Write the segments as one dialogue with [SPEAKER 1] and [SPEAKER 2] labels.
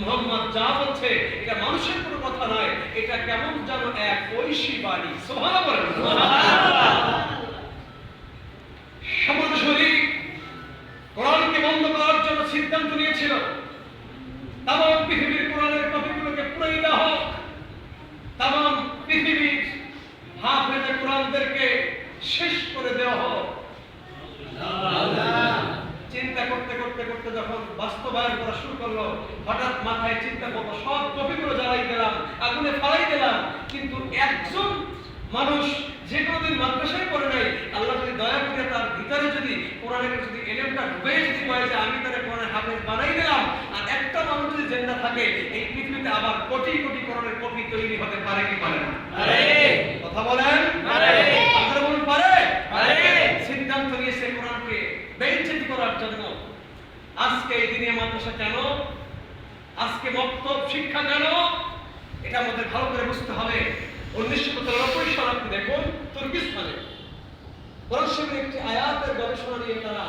[SPEAKER 1] মোহাম্মদ যা বলছে, এটা মানুষের কোনো কথা নয়, এটা কেমন যেন এক ঐশী বাণী। সমাজশরী কোরআনকে বন্ধ করার জন্য সিদ্ধান্ত নিয়েছিল। তাম পৃথিবীর কোরআনের কপিগুলোকে দেওয়া হোক। তাম পৃথিবীর হাফেজে কোরআনদেরকে শেষ করে দেওয়া হোক চিন্তা করতে করতে করতে যখন বাস্তবায়ন করা শুরু করল হঠাৎ মাথায় চিন্তা করব সব কপিগুলো জ্বালাই দিলাম আগুনে ফালাই দিলাম। কিন্তু একজন মানুষ যে কোনোদিন মাদ্রাসায় পড়ে নাই আল্লাহ যদি দয়া করে তার ভিতরে যদি কোরআনের যদি এলেমটা ঢুকে যদি বলে যে আমি তারা কোরআনের হাফেজ বানাই দিলাম আর একটা মানুষ যদি জেন্দা থাকে এই পৃথিবীতে আবার কোটি কোটি কোরআনের কপি তৈরি হতে পারে কি পারে না? কথা বলেন?
[SPEAKER 2] পারে।
[SPEAKER 1] আপনারা বলুন পারে। সিদ্ধান্ত নিয়েছে কোরআনকে বেইজ্জতি করার জন্য। আজকে এই দিনে মাদ্রাসা কেন? আজকে মক্তব শিক্ষা কেন? এটা আমাদের ভালো করে বুঝতে হবে। উনিশশো তিরানব্বই সাল আপনি দেখুন তুর্কিস্তানে। কোরআন একটি আয়াতের গবেষণা নিয়ে তারা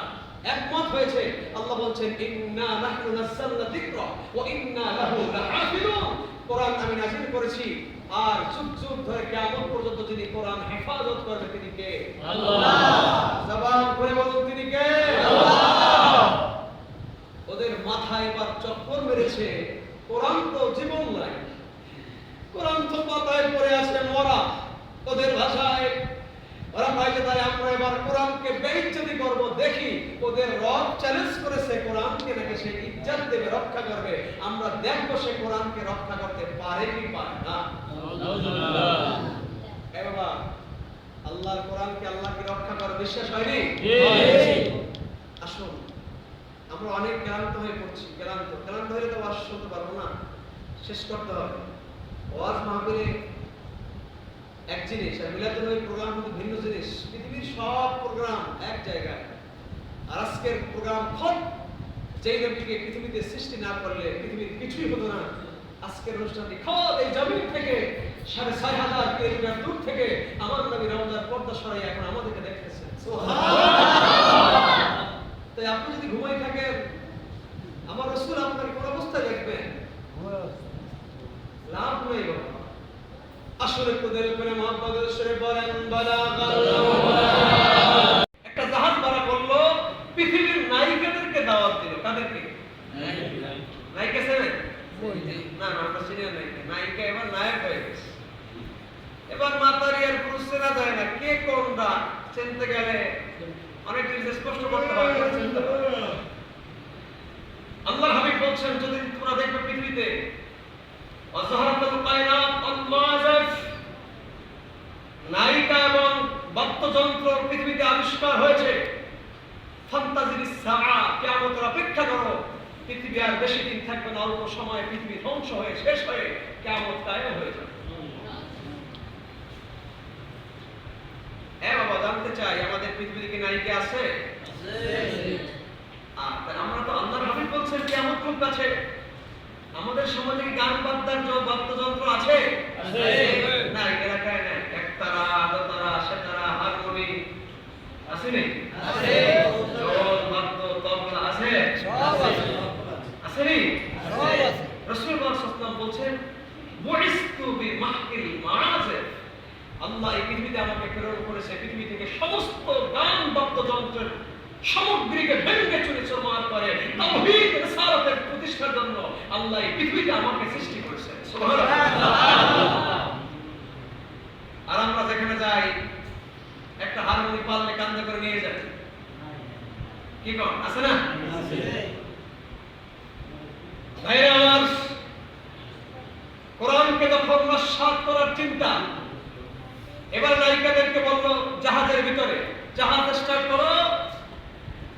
[SPEAKER 1] একমত হয়েছে। আল্লাহ বলছেন ইন্না নাহনু নাযালনা যিকরা ওয়া ইন্না লাহু লাহাফিজুন। কোরআন আমি নাযিল করেছি। আর যুগ যুগ ধরে কিয়ামত পর্যন্ত যিনি কোরআন হেফাজত করবে তিনি কে? জবান করে বলুন তিনি কে ওদের মাথায় এবার চক্কর মেরেছে। কোরআন তো জীবন নাই। কোরআন তো পাতায় পড়ে আছে মরা। ওদের ভাষায়। ওরা পাইছে তাই আমরা এবার কোরআনকে বেইজ্জতি করব দেখি ওদের রব চ্যালেঞ্জ করেছে কোরআনকে নাকি সে ইজ্জত দেবে রক্ষা করবে। আমরা দেখব সে কোরআনকে রক্ষা করতে পারে কি পারে না। এ বাবা আল্লাহর কোরআনকে আল্লাহকে রক্ষা করে বিশ্বাস হয়নি? আসুন আমরা অনেক ক্লান্ত হয়ে পড়ছি, ক্লান্ত। ক্লান্ত হলে তো ওয়াজ শুনতে পারব না। শেষ করতে হবে। ওয়াজ মাহফিলে এক জিনিস, আর মিলাদুল নবী প্রোগ্রাম কিন্তু ভিন্ন জিনিস। পৃথিবীর সব প্রোগ্রাম এক জায়গায়। আর আজকের প্রোগ্রাম খত যেই নবীকে পৃথিবীতে সৃষ্টি না করলে পৃথিবীর কিছুই হতো না। আজকের অনুষ্ঠানটি খত এই জমিন থেকে সাড়ে ছয় হাজার কিলোমিটার দূর থেকে আমার নবী রমজান পর্দা সরাই এখন আমাদেরকে দেখতেছেন। তাই আপনি যদি ঘুমাই থাকেন, আমার রসুল আপনার কোন অবস্থায় দেখবেন লাভ নেই বাবা আসলে তোদের করে মোহাম্মদ রসুল বলেন একটা জাহাজ ভাড়া করল, পৃথিবীর নায়িকাদেরকে দাওয়াত দিল। কাদেরকে? নায়িকা ছিলেন না না, আমরা সিনিয়র নায়িকা। নায়িকা এবার নায়ক হয়ে গেছে। এবার মাতারি আর পুরুষ চেনা যায় না কে কোনটা চিনতে গেলে অনেক জিনিস স্পষ্ট করতে হয় চিনতে হাবিব বলছেন, যদি তোমরা দেখবে পৃথিবীতে অজহরাতুল কায়নাত আল-মাজাজ নায়িকা এবং বাদ্যযন্ত্র পৃথিবীতে আবিষ্কার হয়েছে ফান্তাজির সাআ কিয়ামতের অপেক্ষা করো। পৃথিবী আর বেশি দিন থাকবে না, অল্প সময়ে পৃথিবী ধ্বংস হয়ে, শেষ হয়ে কিয়ামত কায়েম হয়ে যাবে। হ্যাঁ বাবা, জানতে চাই আমাদের পৃথিবীতে কি আছে? আমরা তো আল্লাহর হাবিব বলছেন কিয়ামত খুব কাছে। আমাদের সমাজে গান বাদ্যার যে বাদ্যযন্ত্র আছে। না এলাকায় নাই। একতারা দোতারা সেতারা হারমোনি আছে নি
[SPEAKER 2] আছে।
[SPEAKER 1] বাদ্য তবলা আছে? আছে। নি সাল্লাল্লাহু বলছেন বুইস্তু বিমাহকিল মাআজিফ আল্লাহ এই পৃথিবীতে আমাকে প্রেরণ করেছে। পৃথিবী থেকে সমস্ত গান বাদ্যযন্ত্রের সামগ্রীকে ভেঙে চুরে, চুরমার করে তাওহীদ, রিসালাতের প্রতিষ্ঠার জন্য আল্লাহ এই পৃথিবীতে আমাকে সৃষ্টি সুবহানাল্লাহ। আর আমরা যেখানে যাই, একটা হারমোনি পাললে কান্দা করে নিয়ে যাই। কি কন? আছে না? আমার, কোরআনকে যখন নস্বাত করার চিন্তা এবার নায়িকাদেরকে বলল, জাহাজের ভিতরে, জাহাজ স্টার্ট করো।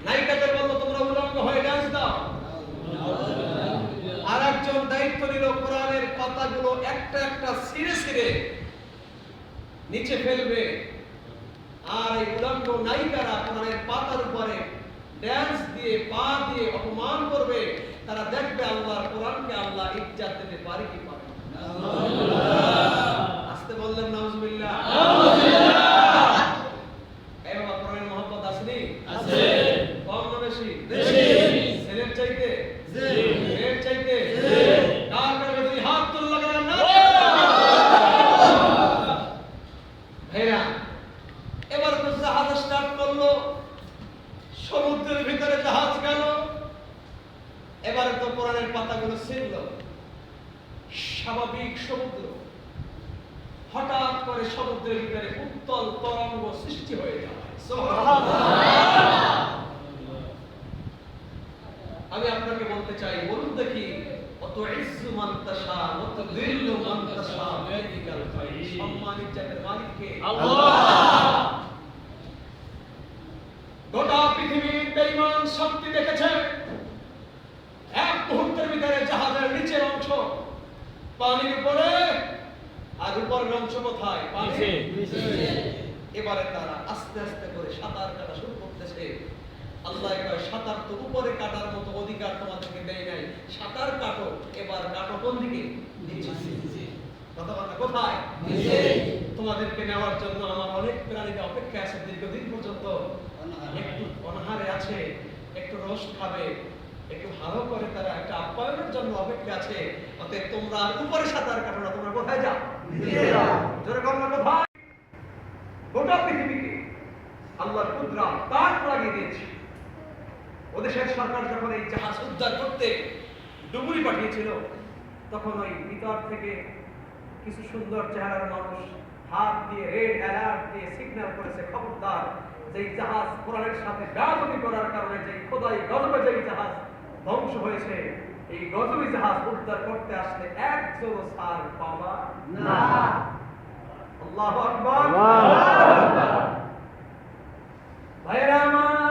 [SPEAKER 1] নায়িকাদের বলল, তোমরা উলঙ্গ হয়ে ডান্স দাও। আর একজন দায়িত্ব নিল কোরআনের পাতাগুলো একটা একটা ছিঁড়ে ছিঁড়ে নিচে ফেলবে। আর এই উলঙ্গ নায়িকারা কোরআনের পাতার উপরে ড্যান্স দিয়ে, পা দিয়ে অপমান করবে। তারা দেখবে আল্লাহর কোরআনকে আল্লাহ ইজ্জাত দিতে পারে কি পারে না। বললেন নাউজুবিল্লাহ। এবার
[SPEAKER 2] জাহাজ
[SPEAKER 1] স্টার্ট করল
[SPEAKER 2] সমুদ্রের
[SPEAKER 1] ভিতরে জাহাজ
[SPEAKER 2] এবারে
[SPEAKER 1] তো স্বাভাবিক সমুদ্র। হঠাৎ করে সমুদ্রের ভিতরে উত্তল তরঙ্গ সৃষ্টি হয়ে যায়। আমি আপনাকে বলতে চাই, বলুন দেখি অত অত মান সম্মানিত মালিককে। গোটা পৃথিবীর বেঈমান শক্তি দেখেছে। এক মুহূর্তের ভিতরে জাহাজের নিচের অংশ পানির উপরে অংশ কোথায়? এবারে তারা আস্তে আস্তে করে সাঁতার কাটা শুরু করতেছে। আল্লাহ কয় সাঁতার তো উপরে কাটার মতো অধিকার তোমাদেরকে দেয় নাই। সাঁতার কাটো এবার কাটো কোন দিকে? কোথায়? তোমাদেরকে নেওয়ার জন্য আমার অনেক প্রাণীরা অপেক্ষা আছে দীর্ঘদিন পর্যন্ত। একটু অনাহারে আছে একটু রোস্ট খাবে একটু ভালো করে তারা একটা আপ্যায়নের জন্য অপেক্ষা আছে। অতএব তোমরা উপরে সাঁতার কাটো না তোমরা কোথায় যাও? জোরে কর না কোথায় গোটা পৃথিবীকে আল্লাহর কুদরা তাক লাগিয়ে দিয়েছে। ওদেশের সরকার যখন এই জাহাজ উদ্ধার করতে ডুবুরি পাঠিয়েছিল তখন ওই ভিতর থেকে কিছু সুন্দর চেহারার মানুষ হাত দিয়ে রেড অ্যালার্ট দিয়ে সিগন্যাল করেছে খবরদার। যে এই জাহাজ কোরআনের সাথে বেয়াদবি করার কারণে যে খোদাই গজবে যে জাহাজ ধ্বংস হয়েছে। এই গজবি জাহাজ উদ্ধার করতে আসলে একজন সার পাওয়া না। আল্লাহ আকবার। ভাইরা আমার